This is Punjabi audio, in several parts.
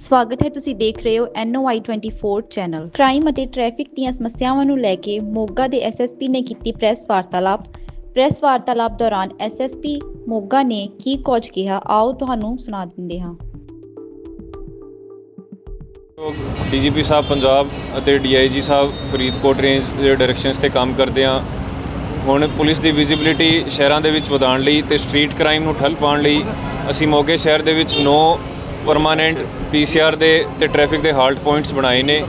ਸਵਾਗਤ ਹੈ ਤੁਸੀਂ ਦੇਖ ਰਹੇ ਹੋ NOI24 ਚੈਨਲ ਕ੍ਰਾਈਮ ਅਤੇ ਟ੍ਰੈਫਿਕ ਦੀਆਂ ਸਮੱਸਿਆਵਾਂ ਨੂੰ ਲੈ ਕੇ ਮੋਗਾ ਦੇ ਐਸਐਸਪੀ ਨੇ ਕੀਤੀ ਪ੍ਰੈਸ ਵਾਰਤਾਲਾਪ। ਪ੍ਰੈਸ ਵਾਰਤਾਲਾਪ ਦੌਰਾਨ ਐਸਐਸਪੀ ਮੋਗਾ ਨੇ ਕੀ ਕੁਝ ਕਿਹਾ, ਆਓ ਤੁਹਾਨੂੰ ਸੁਣਾ ਦਿੰਦੇ ਹਾਂ। ਡੀਜੀਪੀ ਸਾਹਿਬ ਪੰਜਾਬ ਅਤੇ ਡੀਆਈਜੀ ਸਾਹਿਬ ਫਰੀਦਕੋਟ ਰੇਂਜ ਦੇ ਡਾਇਰੈਕਸ਼ਨਸ ਤੇ ਕੰਮ ਕਰਦੇ ਆ ਹੁਣ ਪੁਲਿਸ ਦੀ ਵਿਜ਼ਿਬਿਲਿਟੀ ਸ਼ਹਿਰਾਂ ਦੇ ਵਿੱਚ ਵਧਾਉਣ ਲਈ ਤੇ ਸਟਰੀਟ ਕ੍ਰਾਈਮ ਨੂੰ ਠੱਲ ਪਾਉਣ ਲਈ ਅਸੀਂ ਮੋਗੇ ਸ਼ਹਿਰ ਦੇ ਵਿੱਚ 9 ਪਰਮਾਨੈਂਟ ਪੀਸੀਆਰ ਦੇ ਤੇ ਟ੍ਰੈਫਿਕ ਦੇ ਹਾਲਟ ਪੁਆਇੰਟਸ ਬਣਾਏ ਨੇ।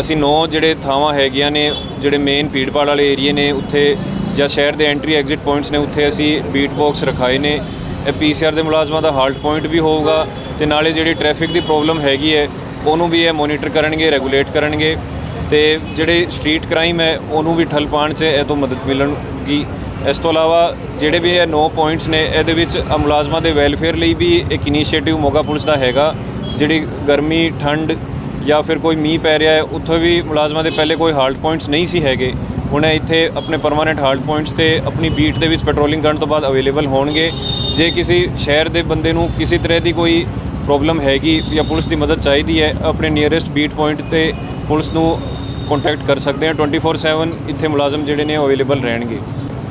ਅਸੀਂ ਨੌ ਜਿਹੜੇ ਥਾਵਾਂ ਹੈਗੀਆਂ ਨੇ, ਜਿਹੜੇ ਮੇਨ ਭੀੜਭਾੜ ਵਾਲੇ ਏਰੀਏ ਨੇ, ਉੱਥੇ ਜਾਂ ਸ਼ਹਿਰ ਦੇ ਐਂਟਰੀ ਐਗਜ਼ਿਟ ਪੁਆਇੰਟਸ ਨੇ, ਉੱਥੇ ਅਸੀਂ ਬੀਟ ਬਾਕਸ ਰਖਾਏ ਨੇ। ਇਹ ਪੀਸੀਆਰ ਦੇ ਮੁਲਾਜ਼ਮਾਂ ਦਾ ਹਾਲਟ ਪੁਆਇੰਟ ਵੀ ਹੋਊਗਾ ਤੇ ਨਾਲੇ ਜਿਹੜੀ ਟ੍ਰੈਫਿਕ ਦੀ ਪ੍ਰੋਬਲਮ ਹੈਗੀ ਹੈ, ਉਹਨੂੰ ਵੀ ਇਹ ਮੋਨੀਟਰ ਕਰਨਗੇ ਰੈਗੂਲੇਟ ਕਰਨਗੇ ਤੇ ਜਿਹੜੇ ਸਟਰੀਟ ਕ੍ਰਾਈਮ ਹੈ, ਉਹਨੂੰ ਵੀ ਠੱਲ ਪਾਉਣ 'ਚ ਇਹ ਤੋਂ ਮਦਦ ਮਿਲਣਗੀ। ਇਸ ਤੋਂ ਇਲਾਵਾ ਜਿਹੜੇ ਵੀ ਇਹ 9 ਪੁਆਇੰਟਸ ਨੇ, ਇਹਦੇ ਵਿੱਚ ਮੁਲਾਜ਼ਮਾਂ ਦੇ ਵੈਲਫੇਅਰ ਲਈ ਵੀ ਇੱਕ ਇਨੀਸ਼ੀਏਟਿਵ ਮੋਗਾ ਪੁਲਿਸ ਦਾ ਹੈਗਾ, ਜਿਹੜੀ ਗਰਮੀ, ਠੰਡ ਜਾਂ ਫਿਰ ਕੋਈ ਮੀਂਹ ਪੈ ਰਿਹਾ ਹੈ, ਉੱਥੇ ਵੀ ਮੁਲਾਜ਼ਮਾਂ ਦੇ ਪਹਿਲੇ ਕੋਈ ਹਾਲਟ ਪੁਆਇੰਟਸ ਨਹੀਂ ਸੀ ਹੈਗੇ। ਹੁਣ ਇੱਥੇ ਆਪਣੇ ਪਰਮਾਨੈਂਟ ਹਾਲਟ ਪੁਆਇੰਟਸ ਤੇ ਆਪਣੀ ਬੀਟ ਦੇ ਵਿੱਚ ਪੈਟਰੋਲਿੰਗ ਕਰਨ ਤੋਂ ਬਾਅਦ ਅਵੇਲੇਬਲ ਹੋਣਗੇ। ਜੇ ਕਿਸੇ ਸ਼ਹਿਰ ਦੇ ਬੰਦੇ ਨੂੰ ਕਿਸੇ ਤਰ੍ਹਾਂ ਦੀ ਕੋਈ ਪ੍ਰੋਬਲਮ ਹੈਗੀ ਜਾਂ ਪੁਲਿਸ ਦੀ ਮਦਦ ਚਾਹੀਦੀ ਹੈ, ਆਪਣੇ ਨੀਅਰੈਸਟ ਬੀਟ ਪੁਆਇੰਟ ਤੇ ਪੁਲਿਸ ਨੂੰ ਕੰਟੈਕਟ ਕਰ ਸਕਦੇ ਆ 24/7 ਇੱਥੇ ਮੁਲਾਜ਼ਮ ਜਿਹੜੇ ਨੇ ਅਵੇਲੇਬਲ ਰਹਿਣਗੇ।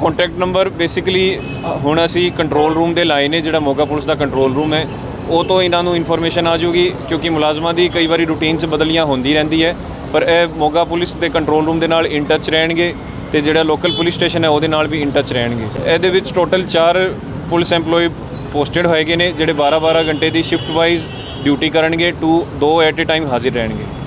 ਕੰਟੈਕਟ ਨੰਬਰ ਬੇਸਿਕਲੀ ਹੁਣ ਅਸੀਂ ਕੰਟਰੋਲ ਰੂਮ ਦੇ ਲਾਏ ਨੇ, ਜਿਹੜਾ ਮੋਗਾ ਪੁਲਿਸ ਦਾ ਕੰਟਰੋਲ ਰੂਮ ਹੈ, ਉਹ ਤੋਂ ਇਹਨਾਂ ਨੂੰ ਇਨਫੋਰਮੇਸ਼ਨ ਆ ਜੂਗੀ ਕਿਉਂਕਿ ਮੁਲਾਜ਼ਮਾਂ ਦੀ ਕਈ ਵਾਰੀ ਰੂਟੀਨ 'ਚ ਬਦਲੀਆਂ ਹੁੰਦੀ ਰਹਿੰਦੀ ਹੈ, ਪਰ ਇਹ ਮੋਗਾ ਪੁਲਿਸ ਦੇ ਕੰਟਰੋਲ ਰੂਮ ਦੇ ਨਾਲ ਇਨ ਟੱਚ ਰਹਿਣਗੇ ਤੇ ਜਿਹੜਾ ਲੋਕਲ ਪੁਲਿਸ ਸਟੇਸ਼ਨ ਹੈ, ਉਹਦੇ ਨਾਲ ਵੀ ਇਨ ਟੱਚ ਰਹਿਣਗੇ। ਇਹਦੇ ਵਿੱਚ ਟੋਟਲ 4 ਪੁਲਿਸ EMPLOYE ਪੋਸਟਡ ਹੋਏਗੇ ਨੇ, ਜਿਹੜੇ 12-12 ਘੰਟੇ ਦੀ ਸ਼ਿਫਟ ਵਾਈਜ਼ ਡਿਊਟੀ ਕਰਨਗੇ ਟੂ ਦੋ ਐਟ ਅ ਟਾਈਮ ਹਾਜ਼ਰ ਰਹਿਣਗੇ।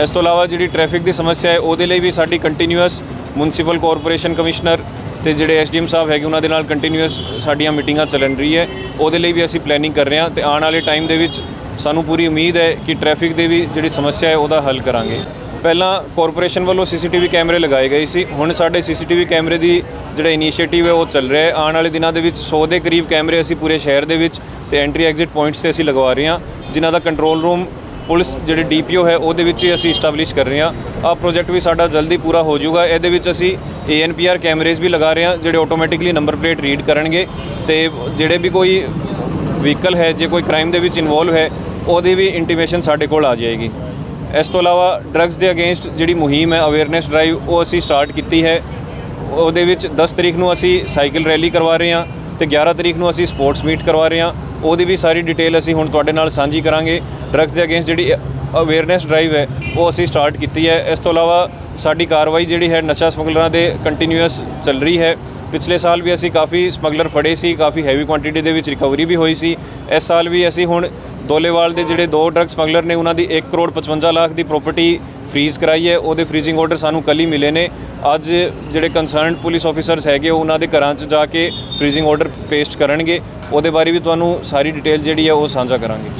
ਇਸ ਤੋਂ ਇਲਾਵਾ ਜਿਹੜੀ ਟ੍ਰੈਫਿਕ ਦੀ ਸਮੱਸਿਆ ਹੈ, ਉਹਦੇ ਲਈ ਵੀ ਸਾਡੀ ਕੰਟੀਨਿਊਸ ਮਿਊਨਿਸਪਲ ਕਾਰਪੋਰੇਸ਼ਨ ਕਮਿਸ਼ਨਰ ਤੇ ਜਿਹੜੇ ਐਸਡੀਐਮ ਸਾਹਿਬ ਹੈਗੇ, ਉਹਨਾਂ ਦੇ ਨਾਲ ਕੰਟੀਨਿਊਸ ਸਾਡੀਆਂ ਮੀਟਿੰਗਾਂ ਚੱਲਣ ਰਹੀ ਹੈ। ਉਹਦੇ ਲਈ ਵੀ ਅਸੀਂ ਪਲੈਨਿੰਗ ਕਰ ਰਹੇ ਹਾਂ ਤੇ ਆਉਣ ਵਾਲੇ ਟਾਈਮ ਦੇ ਵਿੱਚ ਸਾਨੂੰ ਪੂਰੀ ਉਮੀਦ ਹੈ ਕਿ ਟ੍ਰੈਫਿਕ ਦੇ ਵੀ ਜਿਹੜੀ ਸਮੱਸਿਆ ਹੈ, ਉਹਦਾ ਹੱਲ ਕਰਾਂਗੇ। ਪਹਿਲਾਂ ਕਾਰਪੋਰੇਸ਼ਨ ਵੱਲੋਂ ਸੀਸੀਟੀਵੀ ਕੈਮਰੇ ਲਗਾਏ ਗਏ ਸੀ। ਹੁਣ ਸਾਡੇ ਸੀਸੀਟੀਵੀ ਕੈਮਰੇ ਦੀ ਜਿਹੜਾ ਇਨੀਸ਼ੀਏਟਿਵ ਹੈ, ਉਹ ਚੱਲ ਰਿਹਾ ਹੈ। ਆਉਣ ਵਾਲੇ ਦਿਨਾਂ ਦੇ ਵਿੱਚ 100 ਦੇ ਕਰੀਬ ਕੈਮਰੇ ਅਸੀਂ ਪੂਰੇ ਸ਼ਹਿਰ ਦੇ ਵਿੱਚ ਤੇ ਐਂਟਰੀ ਐਗਜ਼ਿਟ ਪੁਆਇੰਟਸ ਤੇ ਅਸੀਂ ਲਗਵਾ ਰਹੇ ਹਾਂ, ਜਿਨ੍ਹਾਂ ਦਾ ਕੰਟਰੋਲ ਰੂਮ ਪੁਲਿਸ ਜਿਹੜੇ ਡੀਪੀਓ ਹੈ ਉਹਦੇ ਵਿੱਚ ਹੀ ਅਸੀਂ ਸਟੈਬਲਿਸ਼ ਕਰ ਰਹੇ ਹਾਂ। ਆਹ ਪ੍ਰੋਜੈਕਟ ਵੀ ਸਾਡਾ ਜਲਦੀ ਪੂਰਾ ਹੋ ਜਾਊਗਾ। ਇਹਦੇ ਵਿੱਚ ਅਸੀਂ ਏਐਨਪੀਆਰ ਕੈਮਰੇਜ਼ ਵੀ ਲਗਾ ਰਹੇ ਹਾਂ, ਜਿਹੜੇ ਆਟੋਮੈਟਿਕਲੀ ਨੰਬਰ ਪਲੇਟ ਰੀਡ ਕਰਨਗੇ ਤੇ ਜਿਹੜੇ ਵੀ ਕੋਈ ਵਹੀਕਲ ਹੈ, ਜੇ ਕੋਈ ਕ੍ਰਾਈਮ ਦੇ ਵਿੱਚ ਇਨਵੋਲਵ ਹੈ, ਉਹਦੀ ਵੀ ਇੰਟੀਮੇਸ਼ਨ ਸਾਡੇ ਕੋਲ ਆ ਜਾਏਗੀ। ਇਸ ਤੋਂ ਇਲਾਵਾ ਡਰੱਗਸ ਦੇ ਅਗੇਂਸਟ ਜਿਹੜੀ ਮੁਹਿੰਮ ਹੈ ਅਵੇਅਰਨੈਸ ਡਰਾਈਵ ਉਹ ਅਸੀਂ ਸਟਾਰਟ ਕੀਤੀ ਹੈ। ਉਹਦੇ ਵਿੱਚ 10 ਤਰੀਕ ਨੂੰ ਅਸੀਂ ਸਾਈਕਲ ਰੈਲੀ ਕਰਵਾ ਰਹੇ ਹਾਂ ਤੇ 11 ਤਰੀਕ ਨੂੰ ਅਸੀਂ ਸਪੋਰਟਸ ਮੀਟ ਕਰਵਾ ਰਹੇ ਹਾਂ। ਉਹਦੀ ਵੀ ਸਾਰੀ ਡਿਟੇਲ ਅਸੀਂ ਹੁਣ ਤੁਹਾਡੇ ਨਾਲ ਸਾਂਝੀ ਕਰਾਂਗੇ। ਡਰੱਗਸ ਦੇ ਅਗੇਂਸਟ ਜਿਹੜੀ ਅਵੇਅਰਨੈਸ ਡਰਾਈਵ ਹੈ, ਉਹ ਅਸੀਂ ਸਟਾਰਟ ਕੀਤੀ ਹੈ। ਇਸ ਤੋਂ ਇਲਾਵਾ ਸਾਡੀ ਕਾਰਵਾਈ ਜਿਹੜੀ ਹੈ ਨਸ਼ਾ ਸਮਗਲਰਾਂ ਦੇ ਕੰਟੀਨਿਊਸ ਚੱਲ ਰਹੀ ਹੈ। ਪਿਛਲੇ ਸਾਲ ਵੀ ਅਸੀਂ ਕਾਫੀ ਸਮਗਲਰ ਫੜੇ ਸੀ, ਕਾਫੀ ਹੈਵੀ ਕੁਆਂਟੀਟੀ ਦੇ ਵਿੱਚ ਰਿਕਵਰੀ ਵੀ ਹੋਈ ਸੀ। ਇਸ ਸਾਲ ਵੀ ਅਸੀਂ ਹੁਣ ਦੋਲੇਵਾਲ ਦੇ ਜਿਹੜੇ ਦੋ ਡਰੱਗ ਸਮਗਲਰ ਨੇ, ਉਹਨਾਂ ਦੀ 1 ਕਰੋੜ 55 ਲੱਖ ਦੀ ਪ੍ਰਾਪਰਟੀ ਫ੍ਰੀਜ਼ ਕਰਾਈ ਹੈ। ਉਹਦੇ ਫ੍ਰੀਜ਼ਿੰਗ ਆਰਡਰ ਸਾਨੂੰ ਕੱਲ ਹੀ ਮਿਲੇ ਨੇ। ਅੱਜ ਜਿਹੜੇ ਕੰਸਰਨਡ ਪੁਲਿਸ ਆਫੀਸਰਸ ਹੈਗੇ ਉਹਨਾਂ ਦੇ ਘਰਾਂ 'ਚ ਜਾ ਕੇ ਫ੍ਰੀਜ਼ਿੰਗ ਆਰਡਰ ਪੇਸਟ ਕਰਨਗੇ। ਉਹਦੇ ਬਾਰੇ ਵੀ ਤੁਹਾਨੂੰ ਸਾਰੀ ਡਿਟੇਲ ਜਿਹੜੀ ਹੈ, ਉਹ ਸਾਂਝਾ ਕਰਾਂਗੇ।